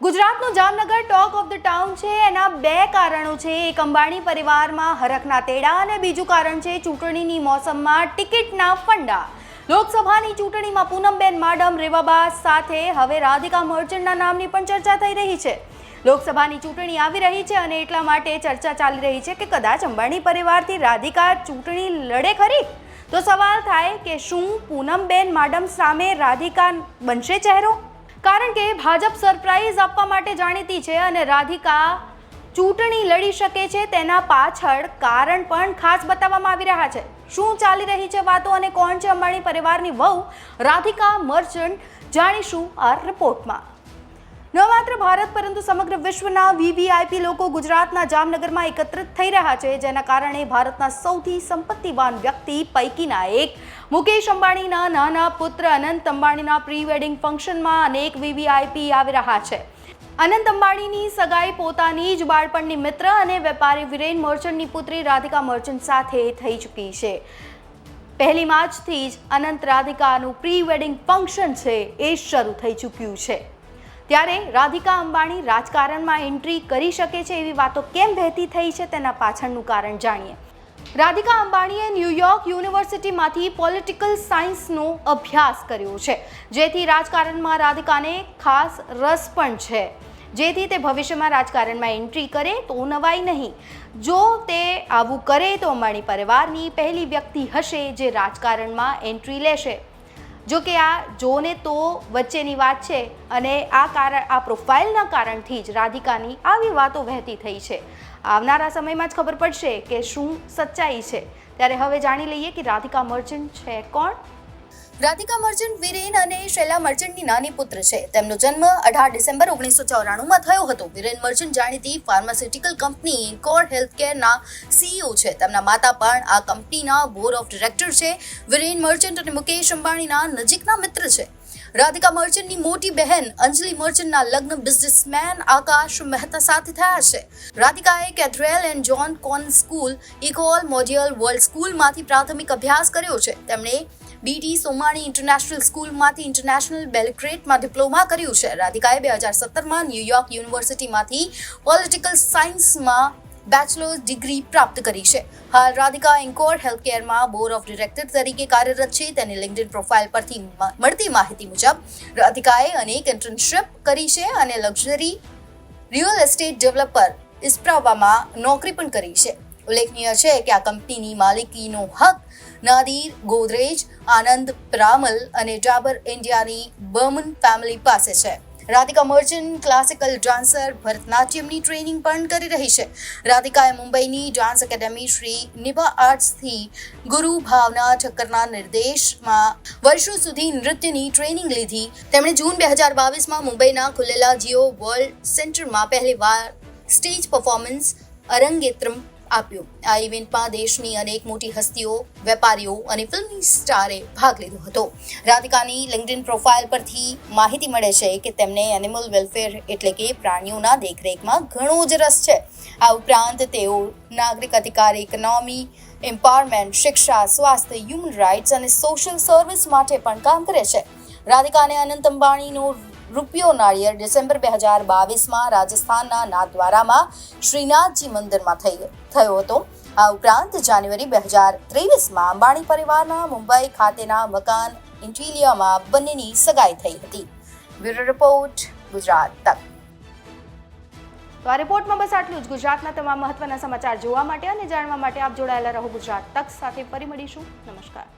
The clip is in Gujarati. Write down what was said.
ગુજરાતનું Jamnagar talk of the town છે. એના બે કારણો છે. એક અંબાણી પરિવારમાં હરખના તેડા અને બીજું કારણ છે ચૂંટણીની મોસમમાં ટિકિટના ફંડા. લોકસભાની ચૂંટણીમાં પૂનમબેન માડમ રેવાબા સાથે હવે રાધિકા મર્ચન્ટના નામની પણ ચર્ચા થઈ રહી છે. લોકસભાની ચૂંટણી આવી રહી છે અને એટલા માટે ચર્ચા ચાલી રહી છે કે કદાચ અંબાણી પરિવારથી રાધિકા ચૂંટણી લડે ખરી? તો સવાલ થાય કે શું પૂનમબેન માડમ સામે રાધિકા બનશે ચહેરો? કારણ કે ભાજપ સરપ્રાઈઝ આપવા માટે જાણીતી છે અને રાધિકા ચૂંટણી લડી શકે છે તેના પાછળ કારણ પણ ખાસ બતાવવામાં આવી રહ્યા છે. શું ચાલી રહી છે વાતો અને કોણ છે અંબાણી પરિવારની વહુ? રાધિકા મર્ચન્ટ જાણીશું આ રિપોર્ટમાં. ન માત્ર ભારત, પરંતુ સમગ્ર વિશ્વના વીવીઆઈપી લોકો ગુજરાતના જામનગરમાં એકત્રિત થઈ રહ્યા છે, જેના કારણે ભારતના સૌથી સંપત્તિવાન વ્યક્તિ પૈકીના એક મુકેશ અંબાણીના નાના પુત્ર અનંત અંબાણીના પ્રી વેડિંગ ફંક્શનમાં અનેક વીવીઆઈપી આવી રહ્યા છે. અનંત અંબાણીની સગાઈ પોતાની જ બાળપણની મિત્ર અને વેપારી વિરેન મર્ચન્ટની પુત્રી રાધિકા મર્ચન્ટ સાથે થઈ ચૂકી છે. પહેલી માર્ચથી જ અનંત રાધિકાનું પ્રી વેડિંગ ફંક્શન છે એ શરૂ થઈ ચૂક્યું છે. ત્યારે રાધિકા અંબાણી રાજકારણમાં એન્ટ્રી કરી શકે છે એવી વાતો કેમ વહેતી થઈ છે તેના પાછળનું કારણ જાણીએ. રાધિકા અંબાણીએ ન્યૂયોર્ક યુનિવર્સિટીમાંથી પોલિટિકલ સાયન્સનો અભ્યાસ કર્યો છે. જેથી રાજકારણમાં રાધિકાને ખાસ રસ પણ છે. જેથી તે ભવિષ્યમાં રાજકારણમાં એન્ટ્રી કરે તો નવાઈ નહીં. જો તે આવું કરે તો અંબાણી પરિવારની પહેલી વ્યક્તિ હશે જે રાજકારણમાં એન્ટ્રી લેશે. જો કે આ જોને તો વચ્ચેની વાત છે અને આ કારણ આ પ્રોફાઇલના કારણથી જ રાધિકાની આવી વાતો વહેતી થઈ છે. આવનારા સમયમાં જ ખબર પડશે કે શું સચ્ચાઈ છે. ત્યારે હવે જાણી લઈએ કે રાધિકા મર્ચન્ટ છે કોણ? રાધિકા મર્ચન્ટ વિરેન અને શૈલા મર્ચન્ટની નાની પુત્ર છે. તેમનો જન્મ અઢાર ડિસેમ્બર ઓગણીસો ચોરાણુંમાં થયો હતો. વિરેન મર્ચન્ટ જાણીતી ફાર્માસ્યુટિકલ કંપની કોર હેલ્થકેરના સીઈઓ છે. તેમના માતા પણ આ કંપનીના બોર્ડ ઓફ ડિરેક્ટર છે. વિરેન મર્ચન્ટ અને મુકેશ અંબાણીના નજીકના મિત્ર છે. રાધિકા મર્ચન્ટની મોટી બહેન અંજલિ મર્ચન્ટના લગ્ન બિઝનેસમેન આકાશ મહેતા સાથે થયા છે. રાધિકાએ Cathedral and John Connon School, Ecole Mondiale World સ્કૂલમાંથી પ્રાથમિક અભ્યાસ કર્યો છે. તેમણે બીટી સોમાણી ઇન્ટરનેશનલ સ્કૂલમાંથી ઇન્ટરનેશનલ બેલક્રેટમાં ડિપ્લોમા કર્યું છે. રાધિકાએ બે હજાર સત્તરમાં ન્યૂયોર્ક યુનિવર્સિટીમાંથી પોલિટિકલ સાયન્સમાં બેચલર્સ ડિગ્રી પ્રાપ્ત કરી છે. હાલ રાધિકા એન્કોર હેલ્થકેરમાં બોર્ડ ઓફ ડિરેક્ટર તરીકે કાર્યરત છે. તેની લિંક્ડઇન પ્રોફાઇલ પરથી મળતી માહિતી મુજબ રાધિકાએ અનેક ઇન્ટર્નશિપ કરી છે અને લક્ઝરી રિયલ એસ્ટેટ ડેવલપર ઇસ્પ્રાવામાં નોકરી પણ કરી છે. ઉલ્લેખનીય છે કે આ કંપનીની માલિકીનો હક નાદીર, ગોદરેજ, આનંદ, પ્રામલ અને ડાબર ઇન્ડિયાની બર્મન ફેમિલી પાસે છે. રાધિકા મર્ચન્ટ ક્લાસિકલ ડાન્સર ભરતનાટ્યમની ટ્રેનિંગ પણ કરી રહી છે. રાધિકાએ મુંબઈની ડાન્સ એકેડેમી શ્રી નિભા આર્ટ્સથી ગુરુ ભાવના ઠક્કરના નિર્દેશમાં વર્ષો સુધી નૃત્યની ટ્રેનિંગ લીધી. તેમણે જૂન બે હજાર બાવીસમાં મુંબઈના ખુલેલા જીઓ વર્લ્ડ સેન્ટરમાં પહેલીવાર સ્ટેજ પરફોર્મન્સ અરંગેત્રમ આપ્યો. આ ઇવેન્ટમાં દેશની અનેક મોટી હસ્તીઓ, વેપારીઓ અને ફિલ્મી સ્ટારે ભાગ લીધો હતો. રાધિકાની લિંક્ડઇન પ્રોફાઇલ પરથી માહિતી મળે છે કે તેમને એનિમલ વેલફેર એટલે કે પ્રાણીઓના દેખરેખમાં ઘણો જ રસ છે. આ ઉપરાંત તેઓ નાગરિક અધિકાર ઇકોનોમી એમ્પાવરમેન્ટ શિક્ષા, સ્વાસ્થ્ય હ્યુમન રાઇટ્સ અને સોશિયલ સર્વિસ માટે પણ કામ કરે છે. રાધિકાને અનંત અંબાણીનો રૂપિયો નાળિયેર ડિસેમ્બર બે હજાર બાવીસમાં રાજસ્થાનના નાથદ્વારામાં શ્રીનાથજી મંદિરમાં થઈ થયો હતો. આ ઉપરાંત જાન્યુઆરી બે હજાર ત્રેવીસમાં અંબાણી પરિવારના મુંબઈ ખાતેના મકાન ઇન્ટિલિયામાં બંનેની સગાઈ થઈ હતી. બ્યુરો રિપોર્ટ, ગુજરાત તક. તો આ રિપોર્ટમાં બસ આટલું જ. ગુજરાતના તમામ મહત્વના સમાચાર જોવા માટે અને જાણવા માટે આપ જોડાયેલા રહો ગુજરાત તક. સાથે ફરી મળીશું. નમસ્કાર.